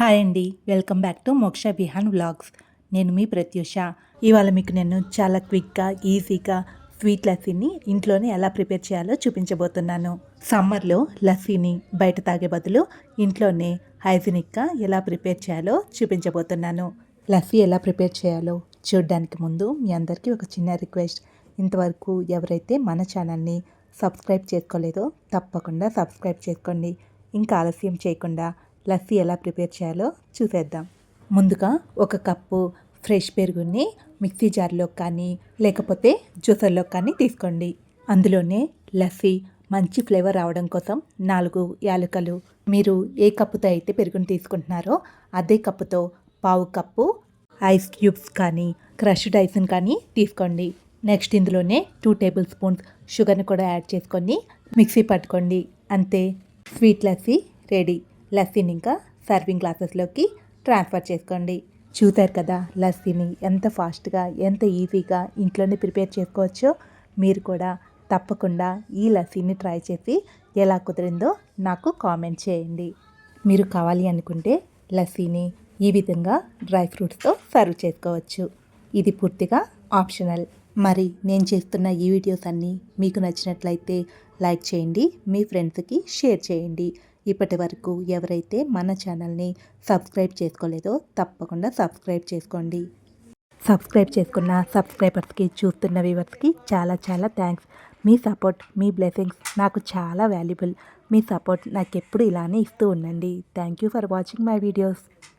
Hi అండి. Welcome back to Moksha Bihan vlogs. నేను మీ ప్రత్యూష. ఇవాళ మీకు నేను చాలా క్విక్గా ఈజీగా స్వీట్ లస్సీని ఇంట్లోనే ఎలా ప్రిపేర్ చేయాలో చూపించబోతున్నాను. సమ్మర్లో లస్సీని బయట తాగే బదులు ఇంట్లోనే హైజీనిక్గా ఎలా ప్రిపేర్ చేయాలో చూపించబోతున్నాను. లస్సీ ఎలా ప్రిపేర్ చేయాలో చూడడానికి ముందు మీ అందరికీ ఒక చిన్న రిక్వెస్ట్. ఇంతవరకు ఎవరైతే మన ఛానల్ని సబ్స్క్రైబ్ చేసుకోలేదో తప్పకుండా సబ్స్క్రైబ్ చేసుకోండి. ఇంకా ఆలస్యం చేయకుండా లస్సీ ఎలా ప్రిపేర్ చేయాలో చూసేద్దాం. ముందుగా ఒక కప్పు ఫ్రెష్ పెరుగుని మిక్సీ జార్లో కానీ లేకపోతే జ్యూసర్లో కానీ తీసుకోండి. అందులోనే లస్సీ మంచి ఫ్లేవర్ రావడం కోసం నాలుగు యాలకలు. మీరు ఏ కప్పుతో అయితే పెరుగుని తీసుకుంటున్నారో అదే కప్పుతో పావు కప్పు ఐస్ క్యూబ్స్ కానీ క్రష్డ్ ఐస్ని కానీ తీసుకోండి. నెక్స్ట్ ఇందులోనే టూ టేబుల్ స్పూన్స్ షుగర్ని కూడా యాడ్ చేసుకొని మిక్సీ పట్టుకోండి. అంతే. Sweet lassi ready. లస్సీని ఇంకా సర్వింగ్ గ్లాసెస్లోకి ట్రాన్స్ఫర్ చేసుకోండి. చూశారు కదా లస్సీని ఎంత ఫాస్ట్గా ఎంత ఈజీగా ఇంట్లోనే ప్రిపేర్ చేసుకోవచ్చో? మీరు కూడా తప్పకుండా ఈ లస్సీని ట్రై చేసి ఎలా కుదిరిందో నాకు కామెంట్ చేయండి. మీరు కావాలి అనుకుంటే లస్సీని ఈ విధంగా డ్రై ఫ్రూట్స్తో సర్వ్ చేసుకోవచ్చు. ఇది పూర్తిగా ఆప్షనల్. మరి నేను చేస్తున్న ఈ వీడియోస్ అన్నీ మీకు నచ్చినట్లయితే లైక్ చేయండి మీ ఫ్రెండ్స్కి షేర్ చేయండి. ఇప్పటి వరకు ఎవరైతే మన ఛానల్ని సబ్స్క్రైబ్ చేసుకోలేదో తప్పకుండా సబ్స్క్రైబ్ చేసుకోండి. సబ్స్క్రైబ్ చేసుకున్న సబ్స్క్రైబర్స్కి చూస్తున్న వ్యూవర్స్కి చాలా చాలా థ్యాంక్స్. మీ సపోర్ట్ మీ బ్లెస్సింగ్స్ నాకు చాలా వాల్యుబుల్. మీ సపోర్ట్ నాకు ఎప్పుడు ఇలానే ఇస్తూ ఉండండి. Thank you for watching my videos.